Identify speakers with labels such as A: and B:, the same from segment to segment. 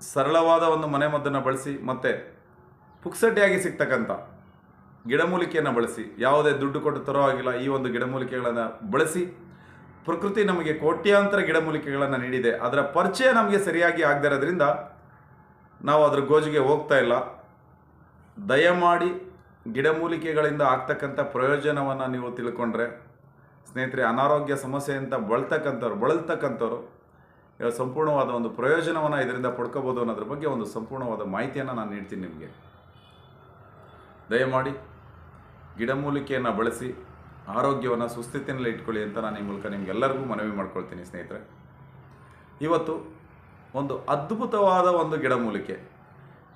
A: ಸರಳವಾದ ಒಂದು ಮನೆಮದ್ದನ್ನು ಬಳಸಿ ಮತ್ತು ಪುಕ್ಸಟ್ಟಿಯಾಗಿ ಸಿಗ್ತಕ್ಕಂಥ ಗಿಡಮೂಲಿಕೆಯನ್ನು ಬಳಸಿ, ಯಾವುದೇ ದುಡ್ಡು ಕೊಟ್ಟು ತರೋ ಆಗಿಲ್ಲ ಈ ಒಂದು ಗಿಡಮೂಲಿಕೆಗಳನ್ನು ಬಳಸಿ, ಪ್ರಕೃತಿ ನಮಗೆ ಕೋಟ್ಯಾಂತರ ಗಿಡಮೂಲಿಕೆಗಳನ್ನು ನೀಡಿದೆ. ಅದರ ಪರಿಚಯ ನಮಗೆ ಸರಿಯಾಗಿ ಆಗದಿರೋದ್ರಿಂದ ನಾವು ಅದರ ಗೋಜಿಗೆ ಹೋಗ್ತಾ ಇಲ್ಲ. ದಯಮಾಡಿ ಗಿಡಮೂಲಿಕೆಗಳಿಂದ ಆಗ್ತಕ್ಕಂಥ ಪ್ರಯೋಜನವನ್ನು ನೀವು ತಿಳ್ಕೊಂಡ್ರೆ, ಸ್ನೇಹಿತರೆ, ಅನಾರೋಗ್ಯ ಸಮಸ್ಯೆಯಿಂದ ಬಳತಕ್ಕಂಥವ್ರು, ಬಳಲ್ತಕ್ಕಂಥವ್ರು ಸಂಪೂರ್ಣವಾದ ಒಂದು ಪ್ರಯೋಜನವನ್ನು ಇದರಿಂದ ಪಡ್ಕೋಬೋದು ಅನ್ನೋದ್ರ ಬಗ್ಗೆ ಒಂದು ಸಂಪೂರ್ಣವಾದ ಮಾಹಿತಿಯನ್ನು ನಾನು ನೀಡ್ತೀನಿ ನಿಮಗೆ. ದಯಮಾಡಿ ಗಿಡಮೂಲಿಕೆಯನ್ನು ಬಳಸಿ ಆರೋಗ್ಯವನ್ನು ಸುಸ್ಥಿತಿಯಲ್ಲಿ ಇಟ್ಕೊಳ್ಳಿ ಅಂತ ನಾನು ಈ ಮೂಲಕ ನಿಮಗೆಲ್ಲರಿಗೂ ಮನವಿ ಮಾಡ್ಕೊಳ್ತೀನಿ ಸ್ನೇಹಿತರೆ. ಇವತ್ತು ಒಂದು ಅದ್ಭುತವಾದ ಒಂದು ಗಿಡಮೂಲಿಕೆ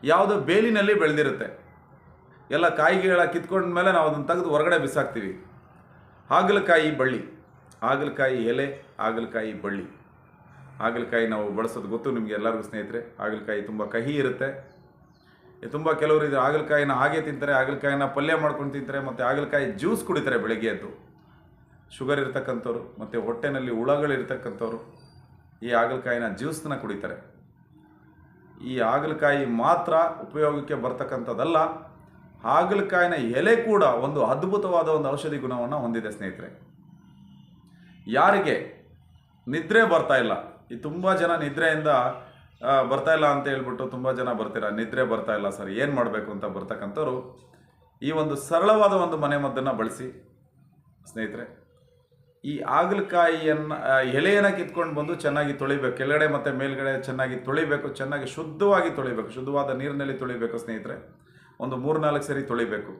A: ಯಾವುದೋ ಬೇಲಿನಲ್ಲಿ ಬೆಳೆದಿರುತ್ತೆ. ಎಲ್ಲ ಕಾಯಿಗಳ ಕಿತ್ಕೊಂಡ ಮೇಲೆ ನಾವು ಅದನ್ನು ತೆಗೆದು ಹೊರಗಡೆ ಬಿಸಾಕ್ತೀವಿ. ಹಾಗಲಕಾಯಿ ಬಳ್ಳಿ. ಹಾಗಲಕಾಯಿ ಎಲೆ, ಹಾಗಲಕಾಯಿ ಬಳ್ಳಿ. ಹಾಗಲಕಾಯಿ ನಾವು ಬಳಸೋದು ಗೊತ್ತು ನಿಮಗೆ ಎಲ್ಲರಿಗೂ ಸ್ನೇಹಿತರೆ. ಹಾಗಲಕಾಯಿ ತುಂಬ ಕಹಿ ಇರುತ್ತೆ. ತುಂಬ ಕೆಲವರು ಇದು ಹಾಗಲಕಾಯಿನ ಹಾಗೆ ತಿಂತಾರೆ, ಹಾಗಲಕಾಯಿನ ಪಲ್ಯ ಮಾಡ್ಕೊಂಡು ತಿಂತಾರೆ, ಮತ್ತು ಹಾಗಲಕಾಯಿ ಜ್ಯೂಸ್ ಕುಡಿತಾರೆ ಬೆಳಗ್ಗೆ ಎದ್ದು. ಶುಗರ್ ಇರತಕ್ಕಂಥವ್ರು, ಮತ್ತು ಹೊಟ್ಟೆನಲ್ಲಿ ಹುಳಗಳಿರ್ತಕ್ಕಂಥವ್ರು ಈ ಹಾಗಲಕಾಯಿನ ಜ್ಯೂಸ್ನ ಕುಡಿತಾರೆ. ಈ ಹಾಗಲಕಾಯಿ ಮಾತ್ರ ಉಪಯೋಗಕ್ಕೆ ಬರ್ತಕ್ಕಂಥದ್ದಲ್ಲ, ಹಾಗಲಕಾಯಿನ ಎಲೆ ಕೂಡ ಒಂದು ಅದ್ಭುತವಾದ ಒಂದು ಔಷಧಿ ಗುಣವನ್ನು ಹೊಂದಿದೆ ಸ್ನೇಹಿತರೆ. ಯಾರಿಗೆ? ನಿದ್ರೆ ಬರ್ತಾ ಇಲ್ಲ. ಈ ತುಂಬ ಜನ ನಿದ್ರೆಯಿಂದ ಬರ್ತಾ ಇಲ್ಲ ಅಂತ ಹೇಳ್ಬಿಟ್ಟು ತುಂಬ ಜನ ಬರ್ತೀರ? ನಿದ್ರೆ ಬರ್ತಾ ಇಲ್ಲ ಸರ್, ಏನು ಮಾಡಬೇಕು ಅಂತ ಬರ್ತಕ್ಕಂಥವ್ರು ಈ ಒಂದು ಸರಳವಾದ ಒಂದು ಮನೆಮದ್ದನ್ನು ಬಳಸಿ, ಸ್ನೇಹಿತರೆ, ಈ ಆಗಲಕಾಯಿಯನ್ನು ಎಲೆಯನ್ನು ಕಿತ್ಕೊಂಡು ಬಂದು ಚೆನ್ನಾಗಿ ತೊಳಿಬೇಕು, ಕೆಳಗಡೆ ಮತ್ತು ಮೇಲ್ಗಡೆ ಚೆನ್ನಾಗಿ ತೊಳಿಬೇಕು, ಚೆನ್ನಾಗಿ ಶುದ್ಧವಾಗಿ ತೊಳಿಬೇಕು, ಶುದ್ಧವಾದ ನೀರಿನಲ್ಲಿ ತೊಳಿಬೇಕು, ಸ್ನೇಹಿತರೆ, ಒಂದು ಮೂರು ನಾಲ್ಕು ಸರಿ ತೊಳಿಬೇಕು.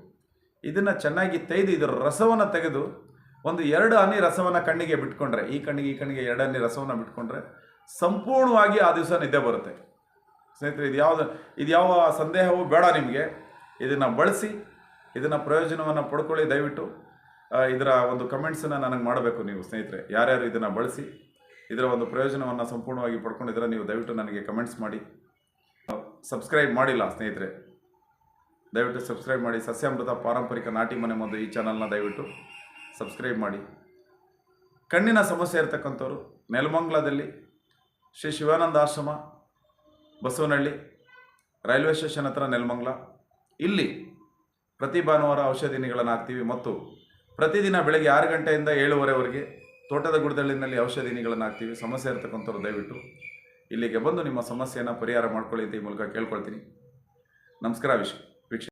A: ಇದನ್ನು ಚೆನ್ನಾಗಿ ತೆಗೆದು ಇದರ ರಸವನ್ನು ತೆಗೆದು ಒಂದು ಎರಡು ಹನಿ ರಸವನ್ನು ಕಣ್ಣಿಗೆ ಬಿಟ್ಕೊಂಡ್ರೆ, ಈ ಕಣ್ಣಿಗೆ ಈ ಕಣ್ಣಿಗೆ ಎರಡು ಹನಿ ರಸವನ್ನು ಬಿಟ್ಕೊಂಡ್ರೆ ಸಂಪೂರ್ಣವಾಗಿ ಆ ದಿವಸ ನಿದ್ದೆ ಬರುತ್ತೆ. ಸ್ನೇಹಿತರೆ, ಇದು ಯಾವುದು, ಇದು ಯಾವ ಸಂದೇಹವೂ ಬೇಡ ನಿಮಗೆ. ಇದನ್ನು ಬಳಸಿ, ಇದನ್ನು ಪ್ರಯೋಜನವನ್ನು ಪಡ್ಕೊಳ್ಳಿ, ದಯವಿಟ್ಟು. ಇದರ ಒಂದು ಕಮೆಂಟ್ಸನ್ನು ನನಗೆ ಮಾಡಬೇಕು ನೀವು ಸ್ನೇಹಿತರೆ. ಯಾರ್ಯಾರು ಇದನ್ನು ಬಳಸಿ, ಇದರ ಒಂದು ಪ್ರಯೋಜನವನ್ನು ಸಂಪೂರ್ಣವಾಗಿ ಪಡ್ಕೊಂಡಿದ್ರೆ ನೀವು ದಯವಿಟ್ಟು ನನಗೆ ಕಮೆಂಟ್ಸ್ ಮಾಡಿ. ಸಬ್ಸ್ಕ್ರೈಬ್ ಮಾಡಿಲ್ಲ ಸ್ನೇಹಿತರೆ. ದಯವಿಟ್ಟು ಸಬ್ಸ್ಕ್ರೈಬ್ ಮಾಡಿ. ಸಸ್ಯಾಮೃತ ಪಾರಂಪರಿಕ ನಾಟಿ ಮನೆ ಮೊದಲು ಈ ಚಾನಲ್ನ ದಯವಿಟ್ಟು. ಸಬ್ಸ್ಕ್ರೈಬ್ ಮಾಡಿ. ಕಣ್ಣಿನ ಸಮಸ್ಯೆ ಇರತಕ್ಕಂಥವ್ರು ನೆಲಮಂಗಲದಲ್ಲಿ ಶ್ರೀ ಶಿವಾನಂದ ಆಶ್ರಮ, ಬಸವನಹಳ್ಳಿ, ರೈಲ್ವೆ ಸ್ಟೇಷನ್ ಹತ್ರ ನೆಲಮಂಗಲ. ಇಲ್ಲಿ ಪ್ರತಿ ಭಾನುವಾರ ಔಷಧಿನಿಗಳನ್ನು ಹಾಕ್ತೀವಿ ಮತ್ತು ಪ್ರತಿದಿನ ಬೆಳಗ್ಗೆ ಆರು ಗಂಟೆಯಿಂದ ಏಳುವರೆವರೆಗೆ ತೋಟದ ಗುಡ್ದಳ್ಳಿನಲ್ಲಿ ಔಷಧಿನಿಗಳನ್ನು ಹಾಕ್ತೀವಿ. ಸಮಸ್ಯೆ ಇರತಕ್ಕಂಥವ್ರು ದಯವಿಟ್ಟು ಇಲ್ಲಿಗೆ ಬಂದು ನಿಮ್ಮ ಸಮಸ್ಯೆಯನ್ನು ಪರಿಹಾರ ಮಾಡ್ಕೊಳ್ಳಿ ಅಂತ ಈ ಮೂಲಕ ಕೇಳ್ಕೊಳ್ತೀನಿ. ನಮಸ್ಕಾರ ವಿಶ್ ವೀಕ್ಷ